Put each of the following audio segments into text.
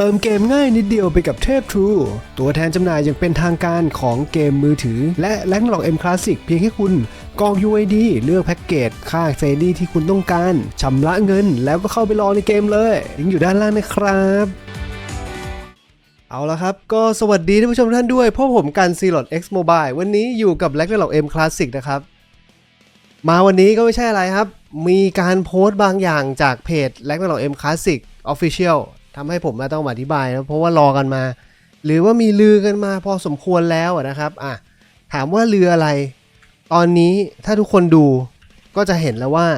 เติมเกมง่ายนิดเดียวไปกับเทพ True ตัวแทนจำหน่ายอย่างเป็นทางการของเกมมือถือ และแลกหลอก M Classic เพียงแค่คุณกรอก UID เลือกแพ็กเกจ ค่าเซรีที่คุณต้องการชำระเงิน แล้วก็เข้าไปรอในเกมเลยลิงก์อยู่ด้านล่างนะครับเอาละครับ ก็สวัสดีท่านผู้ชมท่านด้วยพราะผมกันซีลอด X Mobile วันนี้อยู่กับแลกหลอก M Classic นะครับ มาวันนี้ก็ไม่ใช่อะไรครับ มีการโพสต์บางอย่างจากเพจแลกนาล็อกเอ็มคลาสสิกออฟฟิเชียล ทำให้ผมต้องอธิบายนะเพราะว่ารอกันมา หรือว่ามีลือกันมาพอสมควรแล้วนะครับอะถามว่าลืออะไร ตอนนี้ถ้าทุกคนดูก็จะเห็นแล้วว่า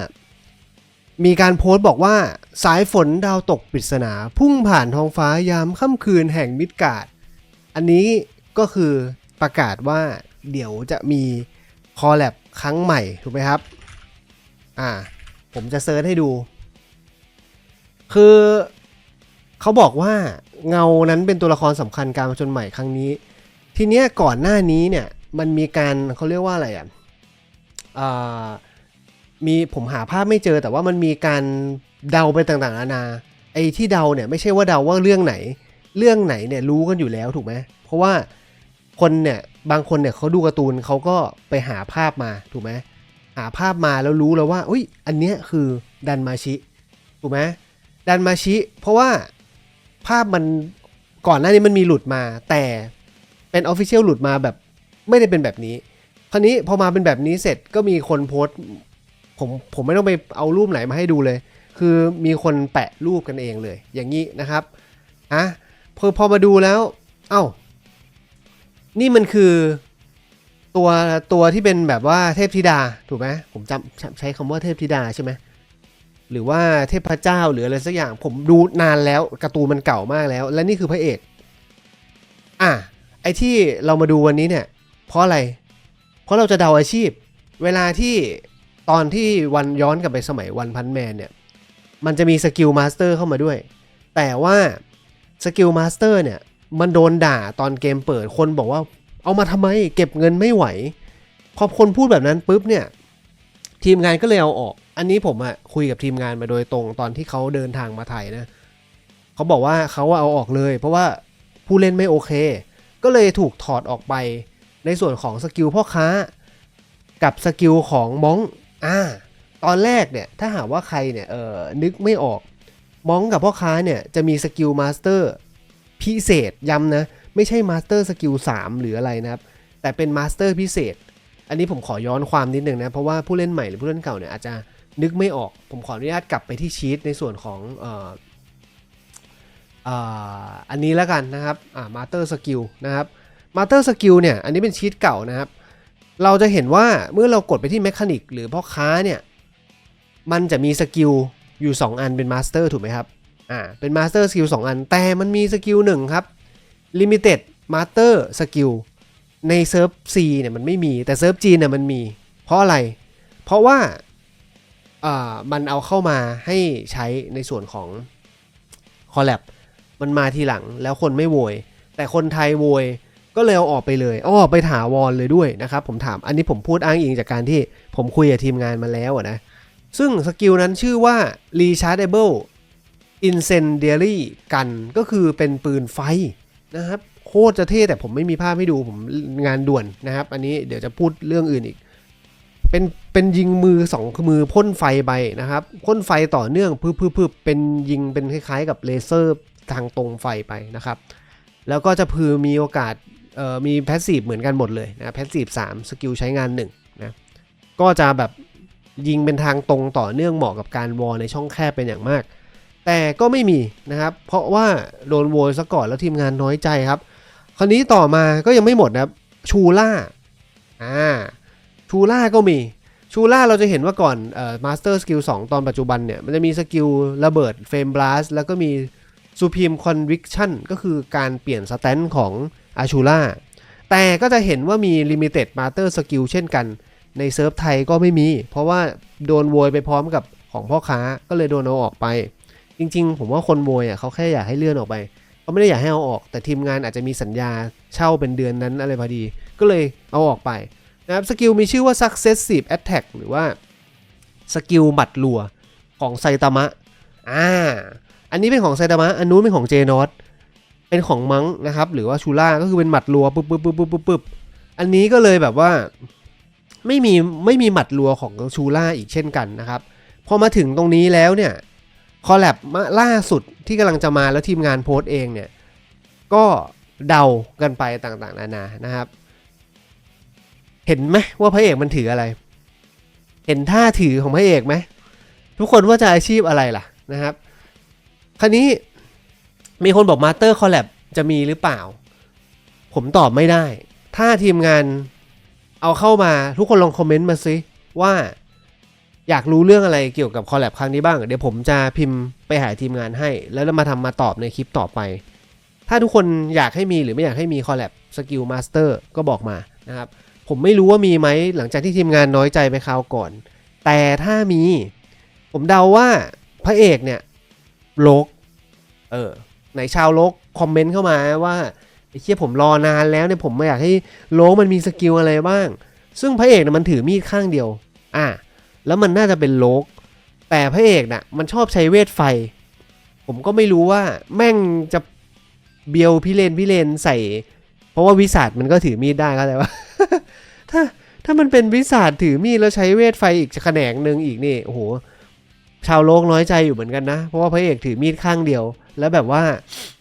มีการโพสต์บอกว่าสายฝนดาวตกปริศนา พุ่งผ่านท้องฟ้ายามค่ำคืนแห่งมิดกาดอันนี้ก็คือประกาศว่าเดี๋ยวจะมีคอลแลบครั้งใหม่ถูกไหมครับ อ่า ผมจะเซิร์ชให้ดู คือ เขาบอกว่าเงานั้นเป็นตัวละครสำคัญการมาจนใหม่ครั้งนี้ ทีเนี้ยก่อนหน้านี้เนี่ยมันมีการเขาเรียกว่าอะไรอะมีผมหาภาพไม่เจอ แต่ว่ามันมีการเดาไปต่างๆนานาไอ้ที่เดาเนี่ยไม่ใช่ว่าเดาว่าเรื่องไหน เรื่องไหนเนี่ยรู้กันอยู่แล้วถูกไหมเพราะว่าคนเนี่ยบางคนเนี่ยเขาดูการ์ตูนเขาก็ไปหาภาพมาถูกไหมหาภาพมาแล้วรู้แล้วว่าอุ้ยอันเนี้ยคือดันมาชิถูกไหมดันมาชิ เพราะว่า ภาพมันก่อนหน้านี้มันมีหลุดมา แต่เป็นออฟฟิเชียลหลุดมาแบบไม่ได้เป็นแบบนี้ คราวนี้พอมาเป็นแบบนี้เสร็จก็มีคนโพสต์ผมผมไม่ต้องไปเอารูปไหนมาให้ดูเลย คือมีคนแปะรูปกันเองเลย อย่างนี้นะครับอะพอพอมาดูแล้ว เอ้า นี่มันคือตัวตัวที่เป็นแบบว่าเทพธิดาถูกไหมผมจำใช้คำว่าเทพธิดาใช่ไหม หรือว่าเทพเจ้าหรืออะไรสักอย่างผมดูนานแล้วการ์ตูนมันเก่ามากแล้ว และนี่คือพระเอก อะไอที่เรามาดูวันนี้เนี่ย เพราะอะไร เพราะเราจะเดาอาชีพ เวลาที่ตอนที่วันย้อนกลับไปสมัยวันพันแมนเนี่ย มันจะมีสกิลมาสเตอร์เข้ามาด้วย แต่ว่าสกิลมาสเตอร์เนี่ย มันโดนด่าตอนเกมเปิดคนบอกว่า เอามาทำไมเก็บเงินไม่ไหว พอคนพูดแบบนั้นปุ๊บเนี่ย ทีมงานก็เลยเอาออก อันนี้ผมอะคุยกับทีมงานมาโดยตรงตอนที่เขาเดินทางมาไทยนะเขาบอกว่าเขาเอาออกเลย เพราะว่าผู้เล่นไม่โอเค ก็เลยถูกถอดออกไปในส่วนของสกิลพ่อค้า กับสกิลของมองอ่าตอนแรกเนี่ยถ้าหากว่าใครเนี่ยเออนึกไม่ออกมองกับพ่อค้าเนี่ยจะมีสกิลมาสเตอร์พิเศษย้ำนะ ไม่ใช่มาสเตอร์สกิล3หรืออะไรนะครับ แต่เป็นมาสเตอร์พิเศษ อันนี้ผมขอย้อนความนิดนึงนะ เพราะว่าผู้เล่นใหม่หรือผู้เล่นเก่าเนี่ยอาจจะ นึกไม่ออกผมขออนุญาตกลับไปที่ชีตในส่วนของออันนี้แล้วกันนะครับมาสเตอร์สกิลนะครับมาสเตอร์สกิลเนี่ยอันนี้เป็นชีตเก่านะครับ เราจะเห็นว่าเมื่อเรากดไปที่แมคานิกหรือพ่อค้าเนี่ยมันจะมีสกิลอยู่ 2 อันเป็นมาสเตอร์ถูกไหมครับอ่าเป็นมาสเตอร์สกิล2อัน แต่มันมีสกิลหนึ่งครับ Limited Master Skill ในเซิร์ฟ C เนี่ยมันไม่มีแต่เซิร์ฟ G เนี่ยมันมี เพราะอะไร เพราะว่า มันเอาเข้ามาให้ใช้ในส่วนของ Collab มันมาทีหลังแล้วคนไม่โวย แต่คนไทยโวยก็เลยเอาออกไปเลยเอาออกไปถาวรเลยด้วยนะครับ ผมถามอันนี้ผมพูดอ้างอิงจากการที่ผมคุยกับทีมงานมาแล้วนะ ซึ่งสกิลนั้นชื่อว่า Rechargeable Incendiary Gun ก็คือเป็นปืนไฟนะครับ โคตรจะเท่แต่ผมไม่มีภาพให้ดูผมงานด่วนนะครับ อันนี้เดี๋ยวจะพูดเรื่องอื่นอีก เป็นเป็นยิงมือสองมือพ่นไฟไปนะครับพ่นไฟต่อเนื่องพึบพึบพึบเป็นยิงเป็นคล้ายๆ กับเลเซอร์ทางตรงไฟไปนะครับ แล้วก็จะพือมีโอกาสเอ่อมีแพสซีฟเหมือนกันหมดเลยนะแพสซีฟสามสกิลใช้งาน1นะก็จะแบบยิงเป็นทางตรงต่อเนื่องเหมาะกับการวอลในช่องแคบเป็นอย่างมาก แต่ก็ไม่มีนะครับ เพราะว่าโดนโวยซะก่อนแล้วทีมงานน้อยใจครับ คราวนี้ต่อมาก็ยังไม่หมดนะครับชูล่าอ่า ชูล่าก็มีชูล่าเราจะเห็นว่าก่อนเอ่อมาสเตอร์สกิล2ตอนปัจจุบันเนี่ย มันจะมีสกิลระเบิดเฟรมบลัสแล้วก็มีซูพีมคอนวิคชั่นก็คือการเปลี่ยนสแตนของอาชูล่าแต่ก็จะเห็นว่ามีลิมิเต็ดมาสเตอร์สกิลเช่นกัน ในเซิร์ฟไทยก็ไม่มี เพราะว่าโดนโวยไปพร้อมกับของพ่อค้าก็เลยโดนเอาออกไป จริงๆ ผมว่าคนโวยอะเขาแค่อยากให้เลื่อนออกไปเขาไม่ได้อยากให้เอาออก แต่ทีมงานอาจจะมีสัญญาเช่าเป็นเดือนนั้นอะไรพอดี ก็เลยเอาออกไป นะครับสกิลมีชื่อว่า successive attack หรือว่าสกิลบัตรลัวของไซตามะอ่าอันนี้เป็นของไซตามะอันนู้นเป็นของเจนอตเป็นของมังนะครับ หรือว่าชูล่าก็คือเป็นหมัดรัวปุ๊บปุ๊บปุ๊บปุ๊บปุ๊บปุ๊บอันนี้ก็เลยแบบว่าไม่มีไม่มีหมัดรัวของชูล่าอีกเช่นกันนะครับพอมาถึงตรงนี้แล้วเนี่ยคอลแลบล่าสุดที่กำลังจะมาแล้วทีมงานโพสต์เองเนี่ยก็เดากันไปต่างๆ นานานะครับ เห็นไหมว่าพระเอกมันถืออะไร เห็นท่าถือของพระเอกไหมทุกคนว่าจะอาชีพอะไรล่ะนะครับ คราวนี้มีคนบอกมาสเตอร์คอลแลบจะมีหรือเปล่า ผมตอบไม่ได้ ถ้าทีมงานเอาเข้ามาทุกคนลองคอมเมนต์มาสิว่าอยากรู้เรื่องอะไรเกี่ยวกับคอลแลบครั้งนี้บ้าง เดี๋ยวผมจะพิมพ์ไปหาทีมงานให้ แล้วมาทำมาตอบในคลิปต่อไป ถ้าทุกคนอยากให้มีหรือไม่อยากให้มีคอลแลบสกิลมาสเตอร์ก็บอกมานะครับ ผมไม่รู้ว่ามีไหมหลังจากที่ทีมงานน้อยใจไปคราวก่อน แต่ถ้ามี ผมเดาว่าพระเอกเนี่ยโลกเออไหนชาวโลกคอมเมนต์เข้ามาว่าไอ้เชี่ยผมรอนานแล้วเนี่ยผมไม่อยากให้โลกมันมีสกิลอะไรบ้าง ซึ่งพระเอกเนี่ยมันถือมีดข้างเดียว อะแล้วมันน่าจะเป็นโลกแต่พระเอกน่ะมันชอบใช้เวทไฟ ผมก็ไม่รู้ว่าแม่งจะเบียวพิเรนพิเรนใส่ เพราะว่าวิสาดมันก็ถือมีดได้เข้าใจว่า ถ้าถ้ามันเป็นวิสาดถือมีดแล้วใช้เวทไฟอีกแขนงหนึ่งอีกนี่โอ้โหชาวโลกน้อยใจอยู่เหมือนกันนะ เพราะว่าพระเอกถือมีดข้างเดียว แล้วแบบว่า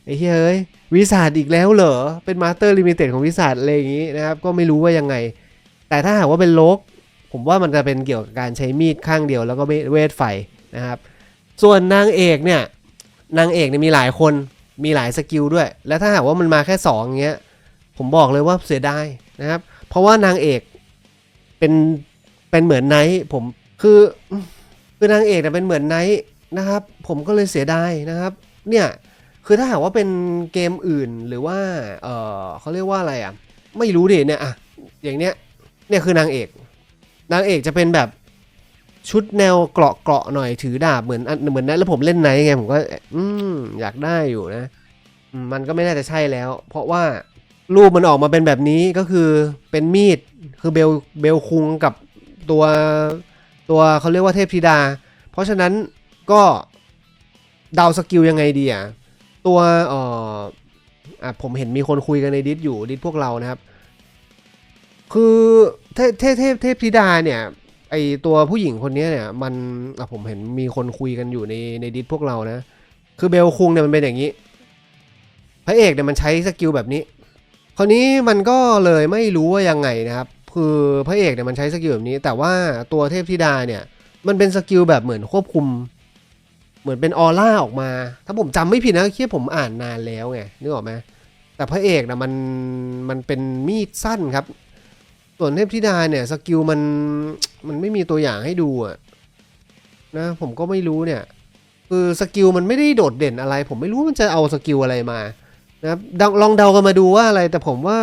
ไอ้เฮ้ยวิสาดอีกแล้วเหรอ เป็นมาสเตอร์ลิมิเต็ดของวิสาดอะไรอย่างนี้นะครับ ก็ไม่รู้ว่ายังไง แต่ถ้าหากว่าเป็นโลก ผมว่ามันจะเป็นเกี่ยวกับการใช้มีดข้างเดียว แล้วก็เวทไฟนะครับ ส่วนนางเอกเนี่ยนางเอกเนี่ยมีหลายคนมีหลายสกิลด้วย แล้วถ้าหากว่ามันมาแค่สองอย่างเงี้ยผมบอกเลยว่าเสียดายนะครับ เพราะว่านางเอกเป็นเป็นเหมือนไนท์ผมคือคือนางเอกเนี่ยเป็นเหมือนไนท์นะครับ ผมก็เลยเสียดายนะครับ เนี่ยคือถ้าหากว่าเป็นเกมอื่นหรือว่าเออเขาเรียกว่าอะไรอะ ไม่รู้ดิเนี่ยอะอย่างเนี้ยเนี่ยคือนางเอก นางเอกจะเป็นแบบชุดแนวเกราะเกราะๆหน่อยถือดาบเหมือนเหมือนนั้นแล้วผมเล่นไนไงผมก็ อืมอยากได้อยู่นะ มันก็ไม่น่าจะใช่แล้ว เพราะว่า รูปมันออกมาเป็นแบบนี้ก็คือเป็นมีดคือเบลเบลคุงกับตัวตัวเขาเรียกว่าเทพธิดา เพราะฉะนั้นก็เดาสกิลยังไงดีอะตัวเอ่ออะผมเห็นมีคนคุยกันในดิสอยู่ดิสพวกเรานะครับ คือเทพเทพเทพเทพธิดาเนี่ยไอตัวผู้หญิงคนนี้เนี่ยมันอะผมเห็นมีคนคุยกันอยู่ในในดิสพวกเรานะ คือเบลคุงเนี่ยมันเป็นอย่างนี้ พระเอกเนี่ยมันใช้สกิลแบบนี้ คราวนี้มันก็เลยไม่รู้ว่ายังไงนะครับ คือพระเอกเนี่ยมันใช้สกิลแบบนี้ แต่ว่าตัวเทพธิดาเนี่ย มันเป็นสกิลแบบเหมือนควบคุม เหมือนเป็นออร่าออกมา ถ้าผมจำไม่ผิดนะคิดผมอ่านนานแล้วไงนึกออกไหมแต่พระเอกนะมันมันเป็นมีดสั้นครับ ส่วนเทพธิดาเนี่ยสกิลมันมันไม่มีตัวอย่างให้ดูอะนะผมก็ไม่รู้เนี่ย คือสกิลมันไม่ได้โดดเด่นอะไร ผมไม่รู้มันจะเอาสกิลอะไรมา นะครับเดาลองเดากันมาดูว่าอะไร แต่ผมว่า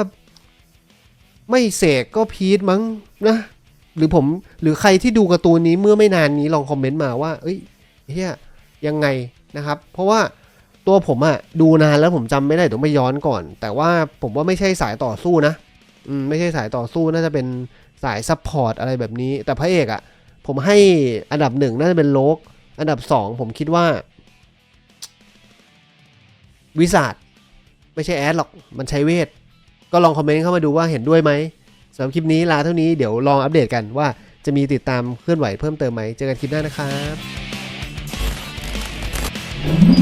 ไม่เสกก็พีทมั้งนะ หรือผมหรือใครที่ดูการ์ตูนนี้เมื่อไม่นานนี้ลองคอมเมนต์มาว่า เอ้ยเฮียยังไงนะครับ เพราะว่าตัวผมอะดูนานแล้วผมจำไม่ได้ต้องไปย้อนก่อน แต่ว่าผมว่าไม่ใช่สายต่อสู้นะอืมไม่ใช่สายต่อสู้น่าจะเป็นสายซัพพอร์ตอะไรแบบนี้ แต่พระเอกอะผมให้อันดับหนึ่งน่าจะเป็นโลก อันดับสองผมคิดว่า วิสาด ไม่ใช่แอดหรอกมันใช้เวท ก็ลองคอมเมนต์เข้ามาดูว่าเห็นด้วยไหมสำหรับคลิปนี้ลาเท่านี้เดี๋ยวลองอัปเดตกันว่าจะมีติดตามเคลื่อนไหวเพิ่มเติมไหมเจอกันคลิปหน้านะครับ